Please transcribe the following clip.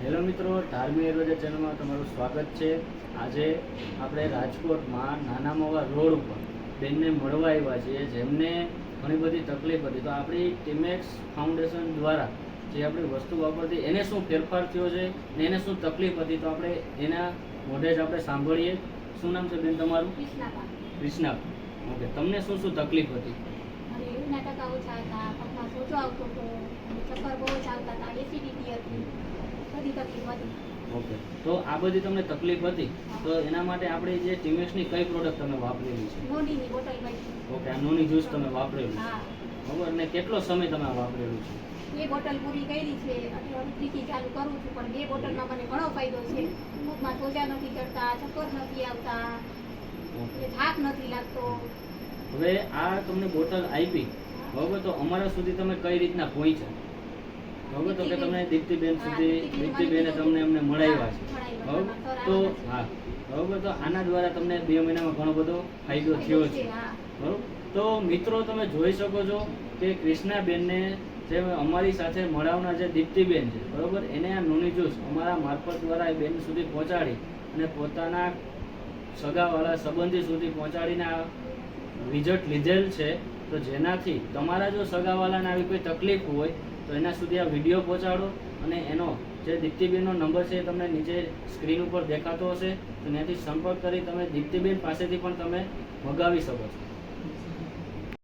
Hello મિત્રો ધાર્મિક adventure ચેનલમાં તમારું સ્વાગત છે. આજે આપણે રાજકોટમાં નાના મોવા રોડ ઉપર બેનને મળવા આવ્યા છીએ જેમને ઘણી બધી તકલીફ હતી. તો આપણી ટીમેક્સ ફાઉન્ડેશન દ્વારા જે આપણી વસ્તુ વાપરતી એને શું ફેરફાર થયો છે ને એને શું તકલીફ હતી તો આપણે એના મોઢે જ આપણે સાંભળીએ. શું નામ છે બેન તમારું. ક્રિષ્ના ઓકે તમને શું શું તકલીફ હતી? નાટક આવું આવતો હતો ચક્કર બહુ જ આવતા હતા એસિડિટી હતી. બધી તકલીફ હતી ઓકે. તો આ બધી તમને તકલીફ હતી તો એના માટે આપણે જે ટીમેક્સની કઈ પ્રોડક્ટ તમે વાપરેલી છે? નોનીની બોટલ ઓકે આ નોની જ્યુસ તમે વાપરેલું છે. હા. બરોબર અને કેટલો સમય તમે વાપરેલું છે? બે બોટલ પૂરી કરી છે અને હવે ત્રીજી ચાલુ કરું છું પણ બે બોટલમાં મને ઘણો ફાયદો છે. પગમાં સોજા નથી ચડતા ચક્કર નથી આવતા ઓકે. એટલે થાક નથી લાગતો. હવે આ તમને બોટલ આપી. બરોબર તો અમારા સુધી તમે કઈ રીતના પહોંચ્યા? બરોબર તો કે તમને દીપ્તિબેન સુધી દીપ્તિબેને તમને અમને મળાવ્યા છે. બરોબર તો હા બરોબર તો આના દ્વારા તમને બે મહિનામાં ઘણો બધો ફાયદો થયો છે. બરોબર તો મિત્રો, તમે જોઈ શકો છો કે કૃષ્ણાબેનને જે અમારી સાથે મળાવનાર જે દીપ્તિબેન છે, બરોબર? એને આ નોની જ્યુસ અમારા મારફત દ્વારા એ બેન સુધી પહોંચાડી અને પોતાના સગાવાળા સંબંધી સુધી પહોંચાડીને આ વિઝટ લીધેલ છે. તો જેનાથી તમારા જો સગાવાલાને આવી કોઈ તકલીફ હોય, તો એના સુધી આ વીડિયો પહોંચાડો અને એનો જે દીપ્તિબેનનો નંબર છે એ તમને નીચે સ્ક્રીન ઉપર દેખાતો હશે, તો ત્યાંથી સંપર્ક કરી તમે દીપ્તિબેન પાસેથી પણ તમે મગાવી શકો છો.